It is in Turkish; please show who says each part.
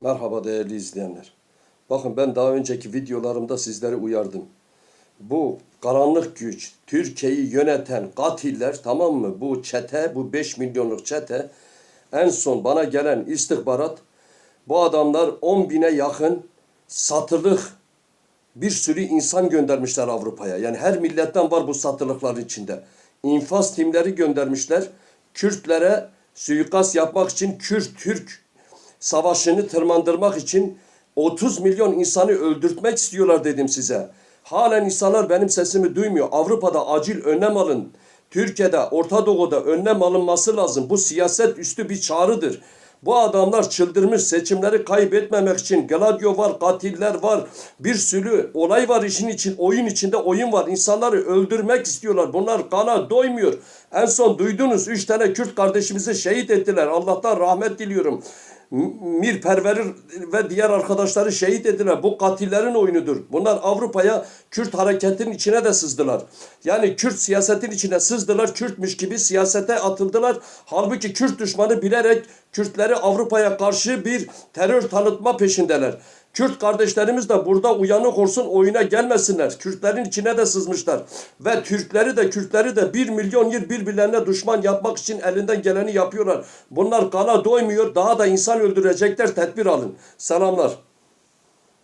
Speaker 1: Merhaba değerli izleyenler. Bakın ben daha önceki videolarımda sizleri uyardım. Bu karanlık güç, Türkiye'yi yöneten katiller tamam mı? Bu çete, bu 5 milyonluk çete en son bana gelen istihbarat bu adamlar 10 bine yakın satılık bir sürü insan göndermişler Avrupa'ya. Yani her milletten var bu satılıkların içinde. İnfaz timleri göndermişler. Kürtlere suikast yapmak için Kürt-Türk savaşını tırmandırmak için 30 milyon insanı öldürtmek istiyorlar dedim size. Halen insanlar benim sesimi duymuyor. Avrupa'da acil önlem alın. Türkiye'de, Orta Doğu'da önlem alınması lazım. Bu siyaset üstü bir çağrıdır. Bu adamlar çıldırmış seçimleri kaybetmemek için. Gladio var, katiller var. Bir sürü olay var işin için. Oyun içinde oyun var. İnsanları öldürmek istiyorlar. Bunlar kana doymuyor. En son duydunuz. Üç tane Kürt kardeşimizi şehit ettiler. Allah'tan rahmet diliyorum. Mir Perver ve diğer arkadaşları şehit ediler. Bu katillerin oyunudur. Bunlar Avrupa'ya Kürt hareketinin içine de sızdılar. Yani Kürt siyasetin içine sızdılar. Kürtmüş gibi siyasete atıldılar. Halbuki Kürt düşmanı bilerek Kürtleri Avrupa'ya karşı bir terör tanıtma peşindeler. Kürt kardeşlerimiz de burada uyanık olsun oyuna gelmesinler. Kürtlerin içine de sızmışlar. Ve Türkleri de Kürtleri de bir milyon yıl birbirlerine düşman yapmak için elinden geleni yapıyorlar. Bunlar kana doymuyor. Daha da insan öldürecekler. Tedbir alın. Selamlar.